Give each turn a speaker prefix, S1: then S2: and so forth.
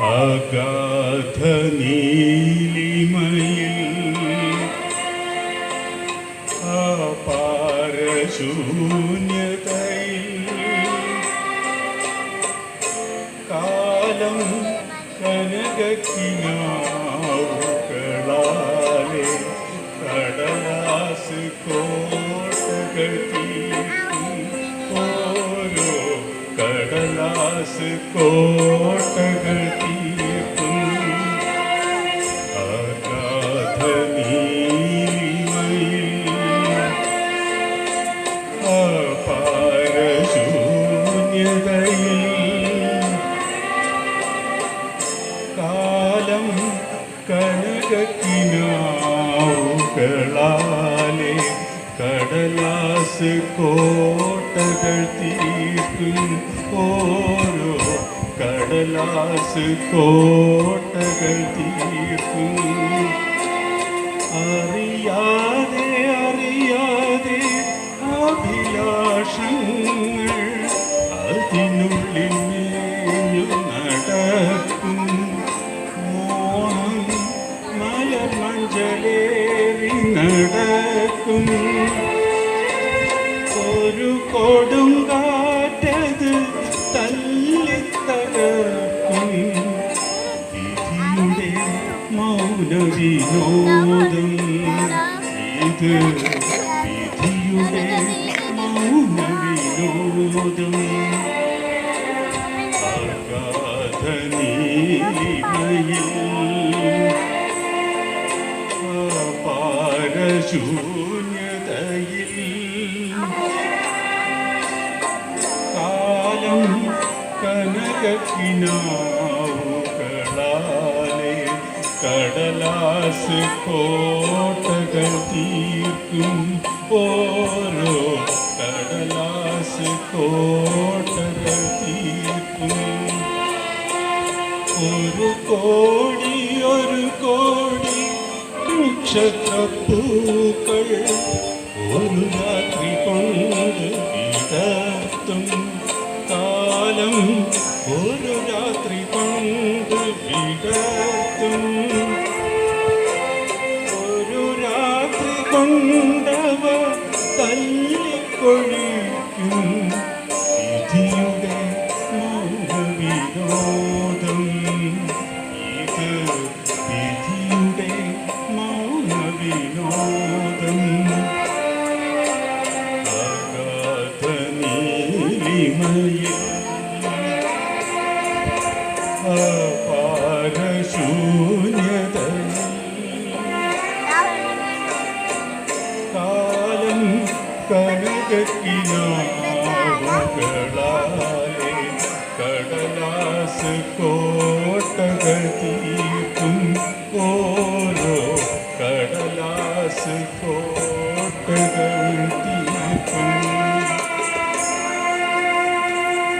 S1: അഗാധ നീലിമയിൽ അപാരശൂന്യതയിൽ കാലം കനകക്കിനാവുകളാലെ കടലാസ് കോട്ടകൾ തീർക്കും ഓരോ കടലാസ് കോട്ടകൾ കനകക്കിനാവുകളാലെ കടലാസ് കോട്ടകൾ തീർക്കും ഓരോ കടലാസ് കോട്ടകൾ തീർക്കും അറിയാതെ അറിയാതെ അഭിലാഷങ്ങൾ അതിനുള്ളിൽ ഒരു കൊടുങ്കാറ്റത് തല്ലിത്തകർക്കും വിധിയുടെ മൗന വിനോദം ഇത് വിധിയുടെ മൗനവിനോദം. വിനോദം അഗാധ കാലം കനകിനാവുകളാലെ കടലാസ് കോട്ടകൾ തീർക്കും. ഓരോ കടലാസ് കോട്ടകൾ തീർക്കും. ഒരു കോടി ഒരു കോടി നക്ഷത്രപ്പൂക്കൾ ഒരു രാത്രി കൊണ്ട് കാലം ഒരു രാത്രി പണ്ട് വിടത്തും ഒരു രാത്രി കൊണ്ടവ തല്ലിക്കൊഴിക്കും. വിധിയുടെ മൗനവിനോദം ഇത് വിധിയുടെ മൗനവിനോദം അഗാധ നീലിമയിൽ അപാരശൂന്യതയിൽ കാലം കനകക്കിനാവുകളാലെ കടലാസ് കോട്ടകൾ തീർക്കും ഓരോ കടലാസ് കോ